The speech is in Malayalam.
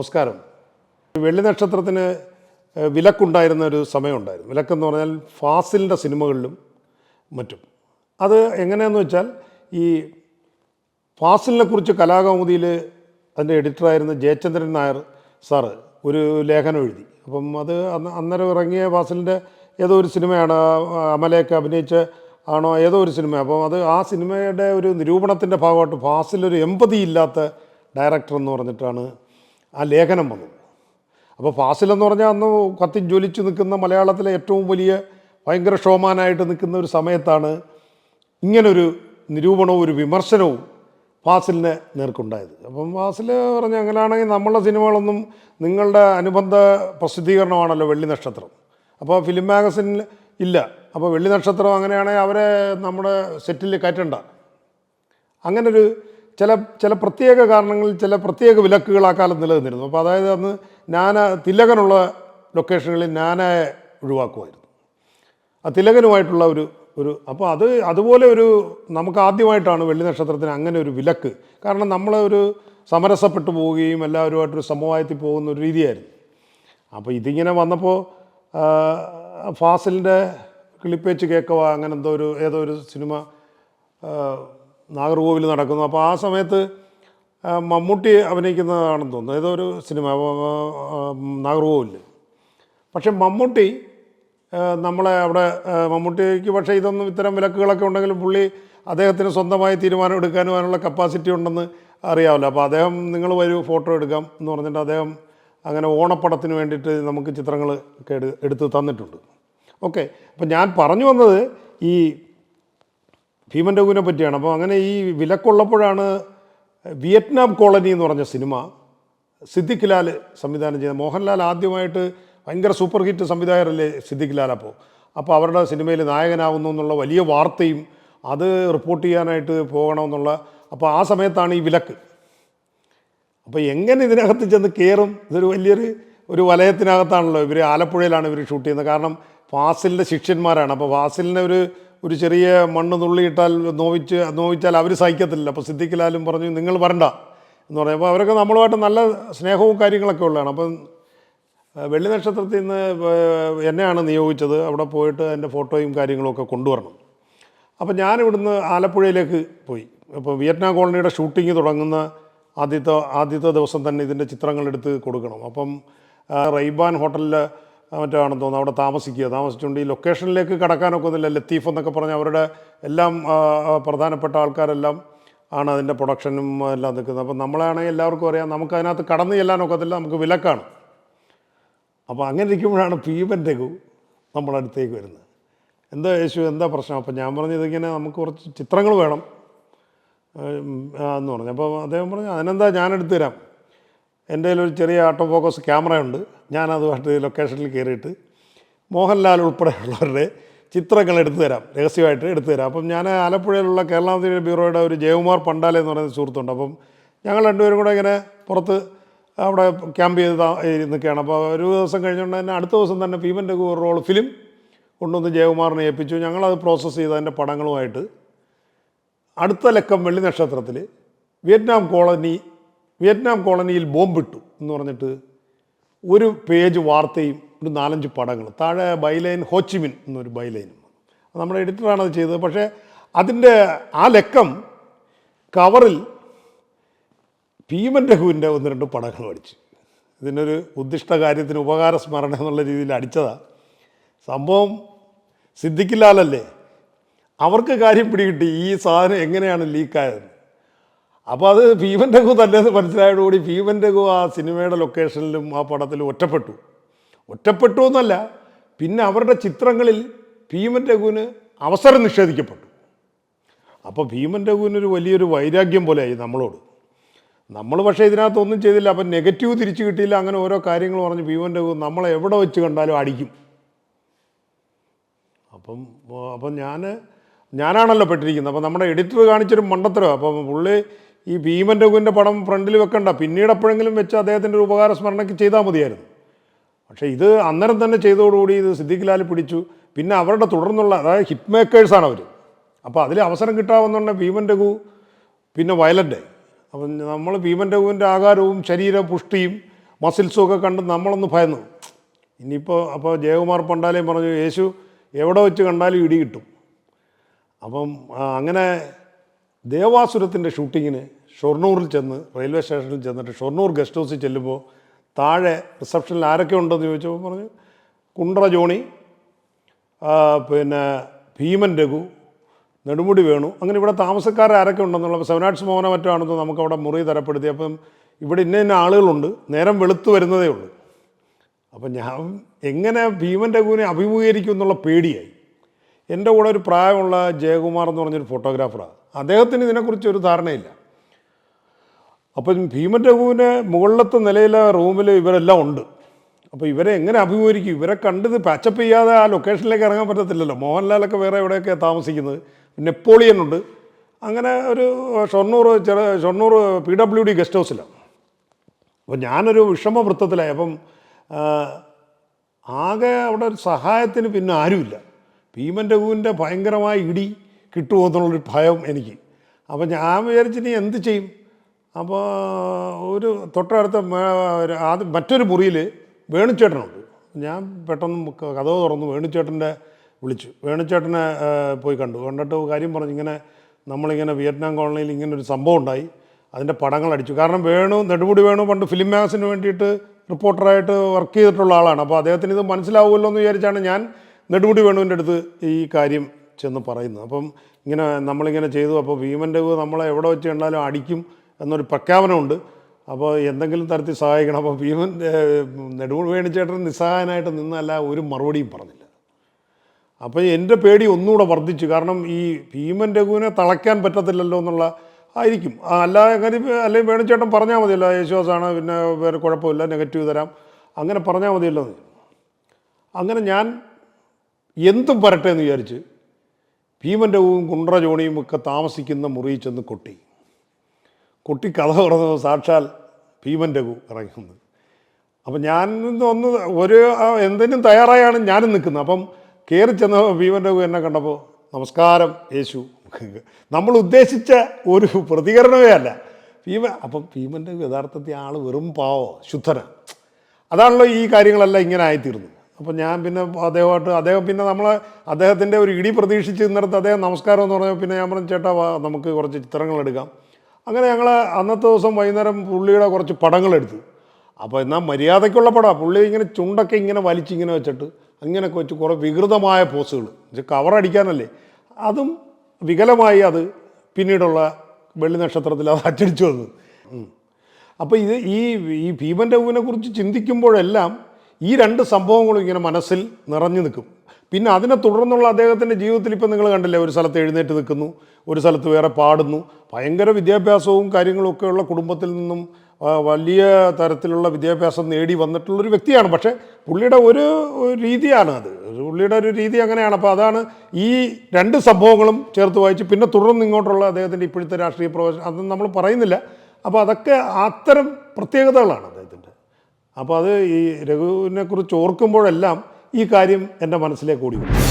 നമസ്കാരം. വെള്ളി നക്ഷത്രത്തിന് വിലക്കുണ്ടായിരുന്ന ഒരു സമയമുണ്ടായിരുന്നു വിലക്കെന്ന് പറഞ്ഞാൽ ഫാസിലിന്റെ സിനിമകളിലും മറ്റും. അത് എങ്ങനെയാന്ന് വെച്ചാൽ ഈ ഫാസിലിനെ കുറിച്ച് കലാകൗമുദിയിൽ അതിന്റെ എഡിറ്ററായിരുന്ന ജയചന്ദ്രൻ നായർ സാറ് ഒരു ലേഖനം എഴുതി. അപ്പം അത് അന്ന് അന്നേരം ഇറങ്ങിയ ഫാസിലിന്റെ ഏതോ ഒരു സിനിമയാണ് അമലയൊക്കെ അഭിനയിച്ച് ആണോ ഏതോ ഒരു സിനിമ. അപ്പം അത് ആ സിനിമയുടെ ഒരു നിരൂപണത്തിന്റെ ഭാഗമായിട്ട് ഫാസിൽ ഒരു എമ്പതി ഇല്ലാത്ത ഡയറക്ടർ എന്ന് പറഞ്ഞിട്ടാണ് ആ ലേഖനം വന്നു. അപ്പോൾ ഫാസിൽ എന്ന് പറഞ്ഞാൽ അന്ന് കത്തി ജ്വലിച്ച് നിൽക്കുന്ന മലയാളത്തിലെ ഏറ്റവും വലിയ ഭയങ്കര ഷോമാനായിട്ട് നിൽക്കുന്ന ഒരു സമയത്താണ് ഇങ്ങനൊരു നിരൂപണവും ഒരു വിമർശനവും ഫാസിലിന് നേർക്കുണ്ടായത്. അപ്പം ഫാസിൽ പറഞ്ഞ അങ്ങനെയാണെങ്കിൽ നമ്മളുടെ സിനിമകളൊന്നും നിങ്ങളുടെ അനുബന്ധ പ്രസിദ്ധീകരണമാണല്ലോ വെള്ളി നക്ഷത്രം. അപ്പോൾ ഫിലിം മാഗസിനിൽ ഇല്ല. അപ്പോൾ വെള്ളി നക്ഷത്രം അങ്ങനെയാണെങ്കിൽ അവരെ നമ്മുടെ സെറ്റിൽ കയറ്റണ്ട. അങ്ങനൊരു ചില ചില പ്രത്യേക കാരണങ്ങളിൽ ചില പ്രത്യേക വിലക്കുകൾ ആ കാലം നിലനിന്നിരുന്നു. അപ്പോൾ അതായത് അന്ന് നാന തിലകനുള്ള ലൊക്കേഷനുകളിൽ ഞാനായെ ഒഴിവാക്കുമായിരുന്നു. ആ തിലകനുമായിട്ടുള്ള ഒരു ഒരു അപ്പോൾ അത് അതുപോലെ ഒരു നമുക്ക് ആദ്യമായിട്ടാണ് വെള്ളി നക്ഷത്രത്തിന് അങ്ങനെ ഒരു വിലക്ക്. കാരണം നമ്മൾ ഒരു സമരസപ്പെട്ടു പോവുകയും എല്ലാവരുമായിട്ടൊരു സമവായത്തിൽ പോകുന്ന ഒരു രീതിയായിരുന്നു. അപ്പോൾ ഇതിങ്ങനെ വന്നപ്പോൾ ഫാസിലിന്റെ കിളിപ്പേച്ച് കേക്കവ അങ്ങനെ എന്തോ ഒരു ഏതോ ഒരു സിനിമ നാഗർകോവിൽ നടക്കുന്നു. അപ്പോൾ ആ സമയത്ത് മമ്മൂട്ടി അഭിനയിക്കുന്നതാണെന്ന് തോന്നുന്നു. ഏതോ ഒരു സിനിമ നാഗർകോവിൽ പക്ഷേ മമ്മൂട്ടി നമ്മളെ അവിടെ മമ്മൂട്ടിക്ക് പക്ഷേ ഇതൊന്നും ഇത്തരം വിലക്കുകളൊക്കെ ഉണ്ടെങ്കിലും പുള്ളി അദ്ദേഹത്തിന് സ്വന്തമായി തീരുമാനം എടുക്കാനും അതിനുള്ള കപ്പാസിറ്റി ഉണ്ടെന്ന് അറിയാമല്ലോ. അപ്പോൾ അദ്ദേഹം നിങ്ങൾ വരൂ ഫോട്ടോ എടുക്കാം എന്ന് പറഞ്ഞിട്ട് അദ്ദേഹം അങ്ങനെ ഓണപ്പടത്തിന് വേണ്ടിയിട്ട് നമുക്ക് ചിത്രങ്ങൾ ഒക്കെ എടുത്ത് തന്നിട്ടുണ്ട്. ഓക്കെ. അപ്പം ഞാൻ പറഞ്ഞു വന്നത് ഈ ഭീമൻ രഘുവിനെ പറ്റിയാണ്. അപ്പോൾ അങ്ങനെ ഈ വിലക്കുള്ളപ്പോഴാണ് വിയറ്റ്നാം കോളനി എന്ന് പറഞ്ഞ സിനിമ സിദ്ദിഖ് ലാൽ സംവിധാനം ചെയ്ത മോഹൻലാൽ ആദ്യമായിട്ട് ഭയങ്കര സൂപ്പർ ഹിറ്റ് സംവിധായകരല്ലേ സിദ്ദിഖ് ലാൽ അപ്പോൾ. അപ്പോൾ അവരുടെ സിനിമയിൽ നായകനാവുന്നു എന്നുള്ള വലിയ വാർത്തയും അത് റിപ്പോർട്ട് ചെയ്യാനായിട്ട് പോകണമെന്നുള്ള അപ്പോൾ ആ സമയത്താണ് ഈ വിലക്ക്. അപ്പോൾ എങ്ങനെ ഇതിനകത്ത് ചെന്ന് കയറും? ഇതൊരു വലിയൊരു ഒരു വലയത്തിനകത്താണല്ലോ. ഇവർ ആലപ്പുഴയിലാണ് ഇവർ ഷൂട്ട് ചെയ്യുന്നത്. കാരണം ഫാസിലിന്റെ ശിഷ്യന്മാരാണ്. അപ്പോൾ ഫാസിലിനെ ഒരു ഒരു ചെറിയ മണ്ണ് നുള്ളിയിട്ടാൽ നോവിച്ച് നോവിച്ചാൽ അവർ സഹിക്കത്തില്ല അപ്പോൾ സിദ്ധിക്കലാലും ലാലും പറഞ്ഞു നിങ്ങൾ വരണ്ട എന്ന് പറയുമ്പോൾ അപ്പോൾ അവരൊക്കെ നമ്മളുമായിട്ട് നല്ല സ്നേഹവും കാര്യങ്ങളൊക്കെ ഉള്ളതാണ്. അപ്പം വെള്ളി നക്ഷത്രത്തിൽ നിന്ന് എന്നെയാണ് നിയോഗിച്ചത്. അവിടെ പോയിട്ട് എന്റെ ഫോട്ടോയും കാര്യങ്ങളും ഒക്കെ കൊണ്ടുവരണം. അപ്പം ഞാൻ ഇവിടുന്ന് ആലപ്പുഴയിലേക്ക് പോയി. അപ്പോൾ വിയറ്റ്നാം കോളനിയുടെ ഷൂട്ടിംഗ് തുടങ്ങുന്ന ആദ്യത്തെ ആദ്യത്തെ ദിവസം തന്നെ ഇതിന്റെ ചിത്രങ്ങൾ എടുത്ത് കൊടുക്കണം. അപ്പം റൈബാൻ ഹോട്ടലിൽ മറ്റാണെന്ന് തോന്നുന്നു. അവിടെ താമസിക്കുക. താമസിച്ചുകൊണ്ട് ഈ ലൊക്കേഷനിലേക്ക് കടക്കാനൊക്കെ ഒന്നുമില്ല ലത്തീഫ് എന്നൊക്കെ പറഞ്ഞ് അവരുടെ എല്ലാം പ്രധാനപ്പെട്ട ആൾക്കാരെല്ലാം ആണ് അതിന്റെ പ്രൊഡക്ഷനും എല്ലാം നിൽക്കുന്നത്. അപ്പം നമ്മളാണെങ്കിൽ എല്ലാവർക്കും അറിയാം നമുക്ക് അതിനകത്ത് കടന്നു ചെല്ലാനൊക്കത്തില്ല നമുക്ക് വിലക്കാണ് അപ്പോൾ അങ്ങനെ ഇരിക്കുമ്പോഴാണ് ഭീമൻ രഘു നമ്മുടെ അടുത്തേക്ക് വരുന്നത്. എന്താ യേശു എന്താ പ്രശ്നം? അപ്പം ഞാൻ പറഞ്ഞു ഇതിങ്ങനെ നമുക്ക് കുറച്ച് ചിത്രങ്ങൾ വേണം. എന്ന് പറഞ്ഞു. അപ്പോൾ അദ്ദേഹം പറഞ്ഞു അതിനെന്താ ഞാൻ എടുത്തു തരാം. എന്റെ കയ്യിലൊരു ചെറിയ ഓട്ടോ ഫോക്കസ് ക്യാമറയുണ്ട് ഞാനതുമായിട്ട് ലൊക്കേഷനിൽ കയറിയിട്ട് മോഹൻലാൽ ഉൾപ്പെടെയുള്ളവരുടെ ചിത്രങ്ങൾ എടുത്തു തരാം. രഹസ്യമായിട്ട് എടുത്തു തരാം. അപ്പം ഞാൻ ആലപ്പുഴയിലുള്ള കേരളാമതി ബ്യൂറോയുടെ ഒരു ജയകുമാർ പണ്ടാലെ എന്ന് പറയുന്ന സുഹൃത്തുണ്ട്. അപ്പം ഞങ്ങൾ രണ്ടുപേരും കൂടെ ഇങ്ങനെ പുറത്ത് അവിടെ ക്യാമ്പ് ചെയ്ത് നിൽക്കുകയാണ്. അപ്പോൾ ഒരു ദിവസം കഴിഞ്ഞുകൊണ്ട് തന്നെ അടുത്ത ദിവസം തന്നെ ഭീമന്റെ ഒരു റോൾ ഫിലിം കൊണ്ടുവന്ന് ജയകുമാറിനെ ഏൽപ്പിച്ചു. ഞങ്ങളത് പ്രോസസ്സ് ചെയ്ത് അതിന്റെ പടങ്ങളുമായിട്ട് അടുത്ത ലക്കം വെള്ളി നക്ഷത്രത്തിൽ വിയറ്റ്നാം കോളനി വിയറ്റ്നാം കോളനിയിൽ ബോംബിട്ടു എന്ന് പറഞ്ഞിട്ട് ഒരു പേജ് വാർത്തയും ഒരു നാലഞ്ച് പടങ്ങൾ. താഴെ ബൈലൈൻ ഹോച്ചിമിൻ എന്നൊരു ബൈലൈനും നമ്മുടെ എഡിറ്ററാണ് അത് ചെയ്തത്. പക്ഷേ അതിന്റെ ആ ലക്കം കവറിൽ ഭീമൻ രഘുവിന്റെ ഒന്ന് രണ്ട് പടങ്ങൾ അടിച്ചു ഇതിനൊരു ഉദ്ദിഷ്ട കാര്യത്തിന് ഉപകാര സ്മരണ എന്നുള്ള രീതിയിൽ അടിച്ചതാണ് സംഭവം സിദ്ധിക്കില്ലാലല്ലേ? അവർക്ക് കാര്യം പിടികിട്ടി. ഈ സാധനം എങ്ങനെയാണ് ലീക്കായത് അപ്പോൾ അത് ഭീമൻ രഘു തന്നെ മനസ്സിലായതോടുകൂടി ഭീമൻ രഘു ആ സിനിമയുടെ ലൊക്കേഷനിലും ആ പടത്തിലും ഒറ്റപ്പെട്ടു. ഒറ്റപ്പെട്ടു എന്നല്ല പിന്നെ അവരുടെ ചിത്രങ്ങളിൽ ഭീമൻ രഘുവിന് അവസരം നിഷേധിക്കപ്പെട്ടു. അപ്പോൾ ഭീമൻ രഘുവിനൊരു വലിയൊരു വൈരാഗ്യം പോലെയായി നമ്മളോട്. നമ്മൾ പക്ഷേ ഇതിനകത്തൊന്നും ചെയ്തില്ല. അപ്പം നെഗറ്റീവ് തിരിച്ചു കിട്ടിയില്ല. അങ്ങനെ ഓരോ കാര്യങ്ങൾ പറഞ്ഞ് ഭീമൻ രഘു നമ്മളെ എവിടെ വെച്ച് കണ്ടാലും അടിക്കും. അപ്പം അപ്പം ഞാൻ ഞാനാണല്ലോ പെട്ടിരിക്കുന്നത്. അപ്പം നമ്മുടെ എഡിറ്റർ കാണിച്ചൊരു മണ്ടത്തരം. അപ്പം പുള്ളി ഈ ഭീമൻ രഘുവിന്റെ പടം ഫ്രണ്ടിൽ വെക്കണ്ട. പിന്നീട് എപ്പോഴെങ്കിലും വെച്ച് അദ്ദേഹത്തിന്റെ ഒരു ഉപകാര സ്മരണയ്ക്ക് ചെയ്താൽ മതിയായിരുന്നു. പക്ഷേ ഇത് അന്നേരം തന്നെ ചെയ്തതോടുകൂടി ഇത് സിദ്ദിഖ് ലാൽ പിടിച്ചു. പിന്നെ അവരുടെ തുടർന്നുള്ള അതായത് ഹിറ്റ് മേക്കേഴ്സാണ് അവർ അപ്പോൾ അതിൽ അവസരം കിട്ടാമെന്നുണ്ടെങ്കിൽ ഭീമൻ രഘു പിന്നെ വയലന്റ് അപ്പം നമ്മൾ ഭീമൻ രഘുവിന്റെ ആകാരവും ശരീര പുഷ്ടിയും മസിൽസും ഒക്കെ കണ്ട് നമ്മളൊന്ന് ഭയന്നു. ഇനിയിപ്പോൾ അപ്പോൾ ജയകുമാർ പണ്ടാലയും പറഞ്ഞു യേശു എവിടെ വെച്ച് കണ്ടാലും ഇടി കിട്ടും. അപ്പം അങ്ങനെ ദേവാസുരത്തിന്റെ ഷൂട്ടിങ്ങിന് ഷൊർണൂറിൽ ചെന്ന് റെയിൽവേ സ്റ്റേഷനിൽ ചെന്നിട്ട് ഷൊർണൂർ ഗസ്റ്റ് ഹൗസിൽ ചെല്ലുമ്പോൾ താഴെ റിസപ്ഷനിൽ ആരൊക്കെ ഉണ്ടെന്ന് ചോദിച്ചപ്പോൾ പറഞ്ഞു കുണ്ട്ര ജോണി പിന്നെ ഭീമൻ രഘു നെടുമുടി വേണു അങ്ങനെ ഇവിടെ താമസക്കാർ ആരൊക്കെ ഉണ്ടെന്നുള്ള സെവനാട്സ് മോഹന മറ്റോ ആണെന്ന് നമുക്ക് അവിടെ മുറി തരപ്പെടുത്തി അപ്പം ഇവിടെ ഇന്ന ഇന്ന ആളുകളുണ്ട് നേരം വെളുത്തു വരുന്നതേ ഉള്ളൂ. അപ്പം ഞാൻ എങ്ങനെ ഭീമൻ രഘുവിനെ അഭിമുഖീകരിക്കും എന്നുള്ള പേടിയായി. എന്റെ കൂടെ ഒരു പ്രായമുള്ള ജയകുമാർ എന്ന് പറഞ്ഞൊരു ഫോട്ടോഗ്രാഫറാണ് അദ്ദേഹത്തിന് ഇതിനെക്കുറിച്ച് ഒരു ധാരണയില്ല. അപ്പം ഭീമൻ രഘുവിന് മുകളിലത്തെ നിലയിലെ റൂമിൽ ഇവരെല്ലാം ഉണ്ട്. അപ്പോൾ ഇവരെ എങ്ങനെ അഭിമുഖീകരിക്കും? ഇവരെ കണ്ടത് പാച്ചപ്പ് ചെയ്യാതെ ആ ലൊക്കേഷനിലേക്ക് ഇറങ്ങാൻ പറ്റത്തില്ലല്ലോ. മോഹൻലാലൊക്കെ വേറെ എവിടെയൊക്കെ താമസിക്കുന്നത്. നെപ്പോളിയൻ ഉണ്ട് അങ്ങനെ ഒരു ഷൊർണൂർ ചെറു Shoranur P W D guest ഹൗസിലാണ്. അപ്പോൾ ഞാനൊരു വിഷമവൃത്തത്തിലായി. അപ്പം ആകെ അവിടെ ഒരു സഹായത്തിന് പിന്നെ ആരുമില്ല. ഭീമൻ രഘുവിന്റെ ഭയങ്കരമായ ഇടി കിട്ടുമോ എന്നുള്ളൊരു ഭയം എനിക്ക്. അപ്പോൾ ഞാൻ വിചാരിച്ച് നീ എന്ത് ചെയ്യും? അപ്പോൾ ഒരു തൊട്ടടുത്ത ആദ്യം മറ്റൊരു മുറിയിൽ വേണുചേട്ടനുണ്ട്. ഞാൻ പെട്ടെന്ന് കഥ തുറന്നു വേണുചേട്ടന്റെ വിളിച്ചു. വേണുചേട്ടനെ പോയി കണ്ടു. കണ്ടിട്ട് കാര്യം പറഞ്ഞു. ഇങ്ങനെ നമ്മളിങ്ങനെ വിയറ്റ്നാം കോളനിയിൽ ഇങ്ങനെ ഒരു സംഭവം ഉണ്ടായി. അതിന്റെ പടങ്ങൾ അടിച്ചു. കാരണം വേണു നെടുമുടി വേണു പണ്ട് ഫിലിം മാഗസിന് വേണ്ടിയിട്ട് റിപ്പോർട്ടറായിട്ട് വർക്ക് ചെയ്തിട്ടുള്ള ആളാണ്. അപ്പോൾ അദ്ദേഹത്തിന് ഇത് മനസ്സിലാവുമല്ലോ എന്ന് വിചാരിച്ചാണ് ഞാൻ നെടുമുടി വേണുവിന്റെ അടുത്ത് ഈ കാര്യം ചെന്ന് പറയുന്നത്. അപ്പം ഇങ്ങനെ നമ്മളിങ്ങനെ ചെയ്തു. അപ്പോൾ ഭീമന്റെ നമ്മളെ എവിടെ വെച്ച് കണ്ടാലും അടിക്കും എന്നൊരു പ്രഖ്യാപനമുണ്ട്. അപ്പോൾ എന്തെങ്കിലും തരത്തിൽ സഹായിക്കണം. അപ്പോൾ ഭീമൻ നെടുമുൾ വേണിച്ചേട്ടൻ നിസ്സഹായനായിട്ട് നിന്നല്ല ഒരു മറുപടിയും പറഞ്ഞില്ല. അപ്പോൾ എന്റെ പേടി ഒന്നുകൂടെ വർദ്ധിച്ചു. കാരണം ഈ ഭീമൻ രഘുവിനെ തളയ്ക്കാൻ പറ്റത്തില്ലല്ലോ എന്നുള്ള ആയിരിക്കും. അല്ല അല്ലെങ്കിൽ വേണിച്ചേട്ടൻ പറഞ്ഞാൽ മതിയല്ലോ യേശുദാസാണ് പിന്നെ വേറെ കുഴപ്പമില്ല നെഗറ്റീവ് തരാം. അങ്ങനെ പറഞ്ഞാൽ മതിയല്ലോ. അങ്ങനെ ഞാൻ എന്തും വരട്ടെ എന്ന് വിചാരിച്ച് ഭീമൻ രഘുവും കുണ്ട്ര ഒക്കെ താമസിക്കുന്ന മുറിയിൽ ചെന്ന് കൊട്ടി. കൊട്ടി കഥ തുറന്നത് സാക്ഷാൽ ഭീമന്റെ ഇറങ്ങുന്നത്. അപ്പം ഞാൻ ഒന്ന് ഒരു എന്തെങ്കിലും തയ്യാറായാണ് ഞാനും നിൽക്കുന്നത്. അപ്പം കയറി ചെന്ന ഭീമന്റെ എന്നെ കണ്ടപ്പോൾ നമസ്കാരം യേശു. നമ്മൾ ഉദ്ദേശിച്ച ഒരു പ്രതികരണമേ അല്ല. ഭീമ അപ്പം ഭീമന്റെ യഥാർത്ഥത്തിൽ ആൾ വെറും പാവോ? ശുദ്ധന. അതാണല്ലോ ഈ കാര്യങ്ങളെല്ലാം ഇങ്ങനെ ആയിത്തീർന്നത്. അപ്പം ഞാൻ പിന്നെ അദ്ദേഹമായിട്ട് അദ്ദേഹം പിന്നെ നമ്മൾ അദ്ദേഹത്തിന്റെ ഒരു ഇടി പ്രതീക്ഷിച്ച് നിന്നിടത്ത് അദ്ദേഹം നമസ്കാരം എന്ന് പറഞ്ഞാൽ പിന്നെ ഞാൻ പറഞ്ഞു ചേട്ടാ നമുക്ക് കുറച്ച് ചിത്രങ്ങൾ എടുക്കാം. അങ്ങനെ ഞങ്ങൾ അന്നത്തെ ദിവസം വൈകുന്നേരം പുള്ളിയുടെ കുറച്ച് പടങ്ങളെടുത്തു അപ്പോൾ എന്നാൽ മര്യാദയ്ക്കുള്ള പടമാണ് പുള്ളി ഇങ്ങനെ ചുണ്ടൊക്കെ ഇങ്ങനെ വലിച്ചിങ്ങനെ വെച്ചിട്ട് അങ്ങനെയൊക്കെ വെച്ച് കുറേ വികൃതമായ പോസുകൾ കവർ അടിക്കാനല്ലേ. അതും വികലമായി അത് പിന്നീടുള്ള വെള്ളി നക്ഷത്രത്തിൽ അത് അച്ചടിച്ചു വന്നു അപ്പോൾ ഇത് ഈ ഈ ഭീമൻ രഘുവിനെ കുറിച്ച് ചിന്തിക്കുമ്പോഴെല്ലാം ഈ രണ്ട് സംഭവങ്ങളും ഇങ്ങനെ മനസ്സിൽ നിറഞ്ഞു നിൽക്കും. പിന്നെ അതിനെ തുടർന്നുള്ള അദ്ദേഹത്തിന്റെ ജീവിതത്തിൽ ഇപ്പം നിങ്ങൾ കണ്ടില്ലേ ഒരു സ്ഥലത്ത് എഴുന്നേറ്റ് നിൽക്കുന്നു ഒരു സ്ഥലത്ത് വേറെ പാടുന്നു. ഭയങ്കര വിദ്യാഭ്യാസവും കാര്യങ്ങളും ഒക്കെയുള്ള കുടുംബത്തിൽ നിന്നും വലിയ തരത്തിലുള്ള വിദ്യാഭ്യാസം നേടി വന്നിട്ടുള്ളൊരു വ്യക്തിയാണ്. പക്ഷേ പുള്ളിയുടെ ഒരു രീതിയാണ് അത്. പുള്ളിയുടെ ഒരു രീതി അങ്ങനെയാണ്. അപ്പോൾ അതാണ് ഈ രണ്ട് സംഭവങ്ങളും ചേർത്ത് വായിച്ച് പിന്നെ തുടർന്ന് ഇങ്ങോട്ടുള്ള അദ്ദേഹത്തിന്റെ ഇപ്പോഴത്തെ രാഷ്ട്രീയ പ്രവേശനം അതൊന്നും നമ്മൾ പറയുന്നില്ല. അപ്പോൾ അതൊക്കെ അത്തരം പ്രത്യേകതകളാണ് അദ്ദേഹത്തിന്റെ. അപ്പോൾ അത് ഈ രഘുവിനെക്കുറിച്ച് ഓർക്കുമ്പോഴെല്ലാം ഈ കാര്യം എന്റെ മനസ്സിലേക്ക് ഓടി വരും